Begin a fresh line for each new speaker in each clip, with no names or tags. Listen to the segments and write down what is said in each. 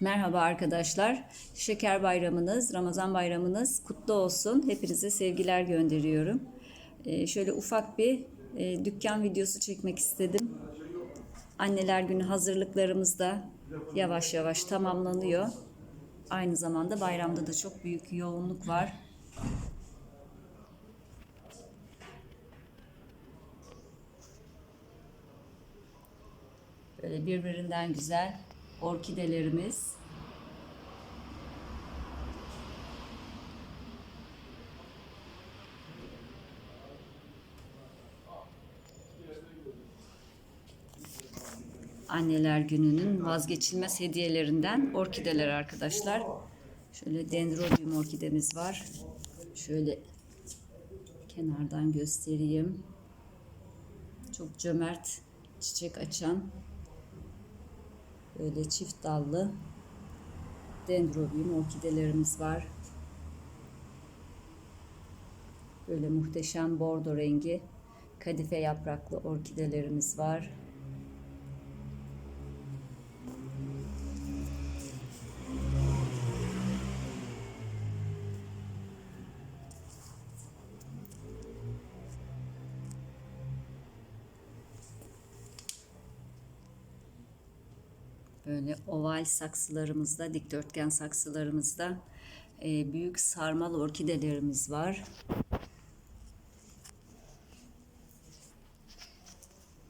Merhaba arkadaşlar. Şeker bayramınız, Ramazan bayramınız kutlu olsun. Hepinize sevgiler gönderiyorum. Ee, şöyle ufak bir e, dükkan videosu çekmek istedim. Anneler günü hazırlıklarımız da yavaş yavaş tamamlanıyor. Aynı zamanda bayramda da çok büyük yoğunluk var. Böyle birbirinden güzel orkidelerimiz. Anneler gününün vazgeçilmez hediyelerinden orkideler arkadaşlar. Şöyle dendrobium orkidemiz var. Şöyle kenardan göstereyim. Çok cömert çiçek açan böyle çift dallı dendrobium orkidelerimiz var. Böyle muhteşem bordo rengi kadife yapraklı orkidelerimiz var. Böyle oval saksılarımızda, dikdörtgen saksılarımızda e, büyük sarmal orkidelerimiz var.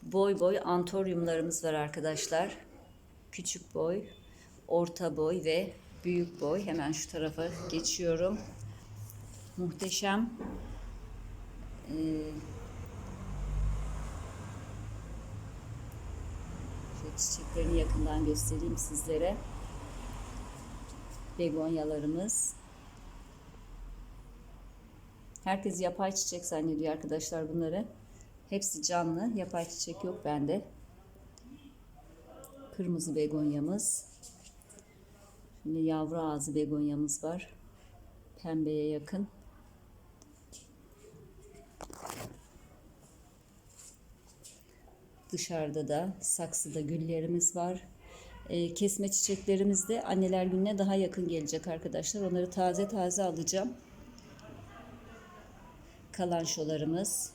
Boy boy antoryumlarımız var arkadaşlar. Küçük boy, orta boy ve büyük boy. Hemen şu tarafa geçiyorum. Muhteşem e, Şöyle çiçeklerini yakından göstereyim sizlere. Begonyalarımız. Herkes yapay çiçek zannediyor arkadaşlar bunları. Hepsi canlı. Yapay çiçek yok bende. Kırmızı begonyamız. Şimdi yavru ağzı begonyamız var. Pembeye yakın. Dışarıda da saksıda güllerimiz var. Ee, kesme çiçeklerimiz de anneler gününe daha yakın gelecek arkadaşlar. Onları taze taze alacağım. Kalanşolarımız,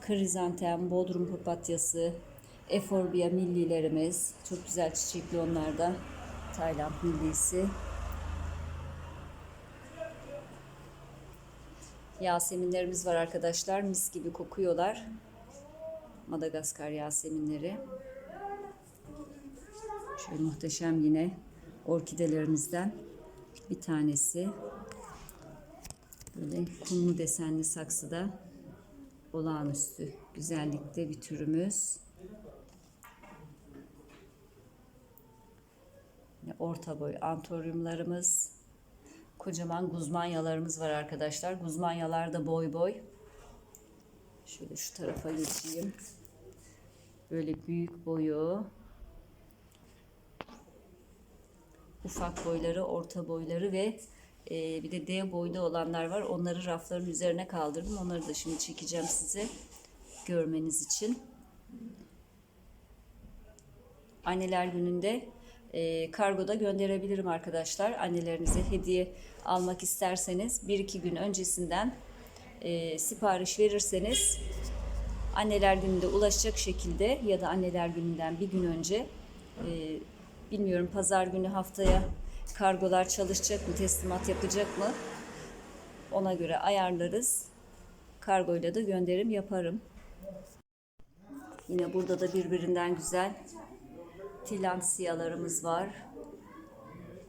krizantem, bodrum papatyası, eforbia millilerimiz. Çok güzel çiçekli onlar da. Tayland millisi. Yaseminlerimiz var arkadaşlar. Mis gibi kokuyorlar. Madagaskar yaseminleri. Şöyle muhteşem yine orkidelerimizden bir tanesi. Böyle kumlu desenli saksıda olağanüstü güzellikte bir türümüz. Orta boy antoryumlarımız. Kocaman guzmanyalarımız var arkadaşlar. Guzmanyalar da boy boy. Şöyle şu tarafa geçeyim. Böyle büyük boyu. Ufak boyları, orta boyları ve e, bir de D boyda olanlar var. Onları rafların üzerine kaldırdım. Onları da şimdi çekeceğim size görmeniz için. Anneler gününde e, kargoda gönderebilirim arkadaşlar. Annelerinize hediye almak isterseniz 1-2 gün öncesinden e, sipariş verirseniz anneler gününde ulaşacak şekilde ya da anneler gününden bir gün önce e, bilmiyorum pazar günü haftaya kargolar çalışacak mı teslimat yapacak mı? Ona göre ayarlarız. Kargoyla da gönderim yaparım. Yine burada da birbirinden güzel tilansiyalarımız var.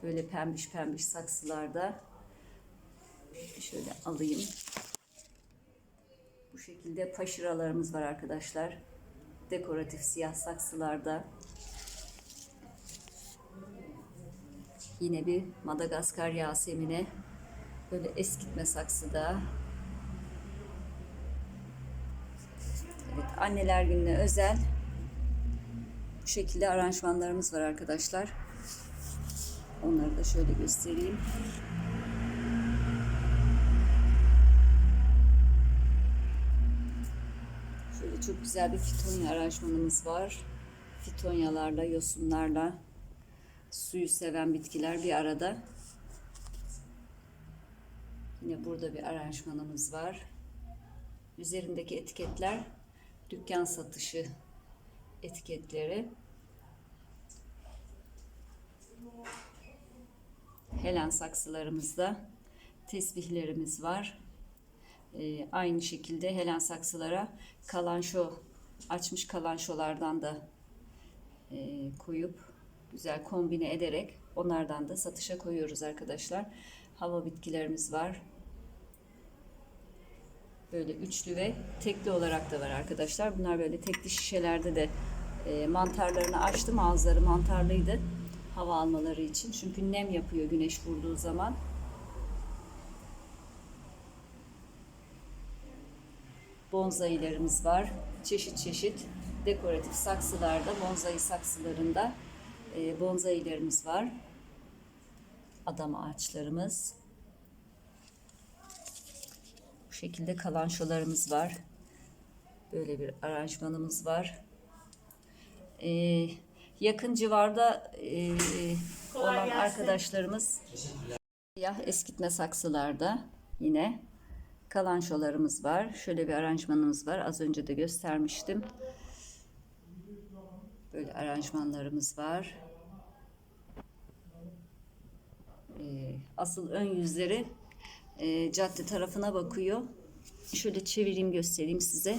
Böyle pembiş pembiş saksılarda. Şöyle alayım bu şekilde paşıralarımız var arkadaşlar. Dekoratif siyah saksılarda. Yine bir Madagaskar Yasemine. Böyle eskitme saksıda. Evet, anneler gününe özel bu şekilde aranjmanlarımız var arkadaşlar. Onları da şöyle göstereyim. Çok güzel bir fitonya aranjmanımız var. Fitonyalarla, yosunlarla Suyu seven bitkiler bir arada. Yine burada bir aranjmanımız var. Üzerindeki etiketler dükkan satışı etiketleri. Helen saksılarımızda tesbihlerimiz var. Ee, aynı şekilde Helen saksılara kalanşo açmış kalanşolardan da e, koyup güzel kombine ederek onlardan da satışa koyuyoruz arkadaşlar. Hava bitkilerimiz var. Böyle üçlü ve tekli olarak da var arkadaşlar. Bunlar böyle tekli şişelerde de e, mantarlarını açtım. Ağızları mantarlıydı. Hava almaları için. Çünkü nem yapıyor güneş vurduğu zaman. Bonsailerimiz var. Çeşit çeşit dekoratif saksılarda, bonsai saksılarında e, bonsailerimiz var. Adam ağaçlarımız. Bu şekilde kalançolarımız var. Böyle bir aranjmanımız var. Ee, yakın civarda e, olan arkadaşlarımız siyah eskitme saksılarda yine kalançolarımız var. Şöyle bir aranjmanımız var. Az önce de göstermiştim. Böyle aranjmanlarımız var. Ee, asıl ön yüzleri e, cadde tarafına bakıyor. Şöyle çevireyim göstereyim size.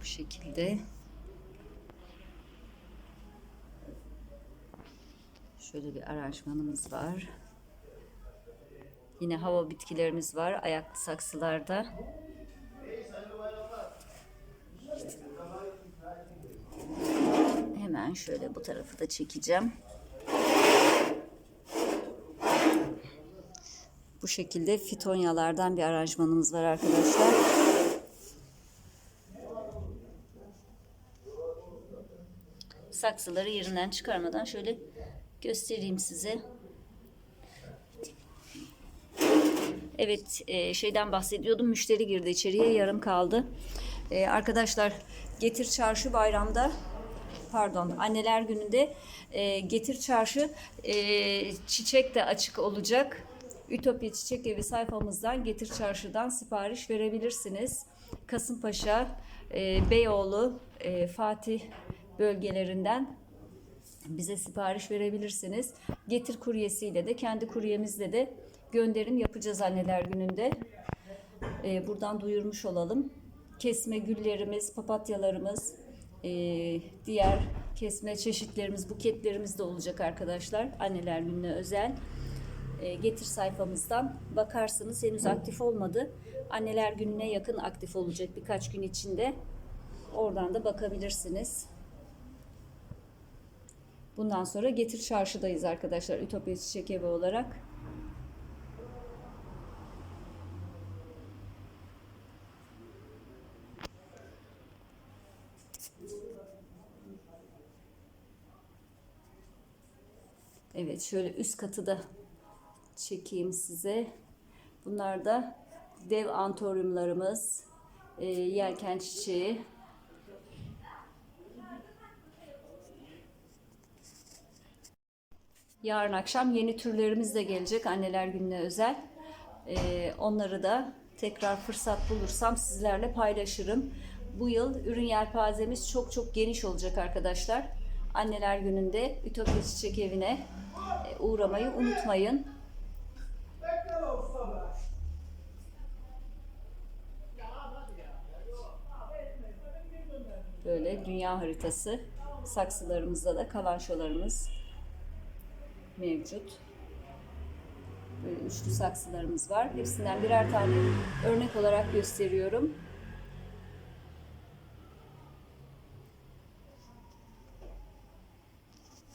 Bu şekilde. Şöyle bir aranjmanımız var. Yine hava bitkilerimiz var ayaklı saksılarda. Hemen şöyle bu tarafı da çekeceğim. Bu şekilde fitonyalardan bir aranjmanımız var arkadaşlar. Saksıları yerinden çıkarmadan şöyle göstereyim size. Evet e, şeyden bahsediyordum. Müşteri girdi içeriye yarım kaldı. E, arkadaşlar Getir Çarşı bayramda pardon anneler gününde e, Getir Çarşı çiçek de açık olacak. Ütopya Çiçek Evi sayfamızdan Getir Çarşı'dan sipariş verebilirsiniz. Kasımpaşa, e, Beyoğlu, Fatih bölgelerinden bize sipariş verebilirsiniz. Getir kuryesiyle de kendi kuryemizle de gönderim yapacağız anneler gününde. Ee, buradan duyurmuş olalım. Kesme güllerimiz, papatyalarımız, e, diğer kesme çeşitlerimiz, buketlerimiz de olacak arkadaşlar. Anneler gününe özel. E, getir sayfamızdan bakarsınız henüz aktif olmadı. Anneler gününe yakın aktif olacak birkaç gün içinde. Oradan da bakabilirsiniz. Bundan sonra Getir Çarşı'dayız arkadaşlar. Ütopya Çiçek Evi olarak. Evet şöyle üst katı da çekeyim size. Bunlar da dev antoryumlarımız, e, yelken çiçeği, Yarın akşam yeni türlerimiz de gelecek anneler gününe özel. Ee, onları da tekrar fırsat bulursam sizlerle paylaşırım. Bu yıl ürün yelpazemiz çok çok geniş olacak arkadaşlar. Anneler gününde Ütopya Çiçek Evi'ne e, uğramayı unutmayın. Böyle dünya haritası. Saksılarımızda da kalanşolarımız mevcut. Böyle üçlü saksılarımız var. Hepsinden birer tane örnek olarak gösteriyorum.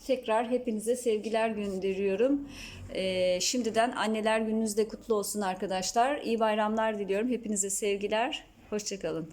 Tekrar hepinize sevgiler gönderiyorum. Ee, şimdiden anneler gününüz de kutlu olsun arkadaşlar. İyi bayramlar diliyorum. Hepinize sevgiler. Hoşçakalın.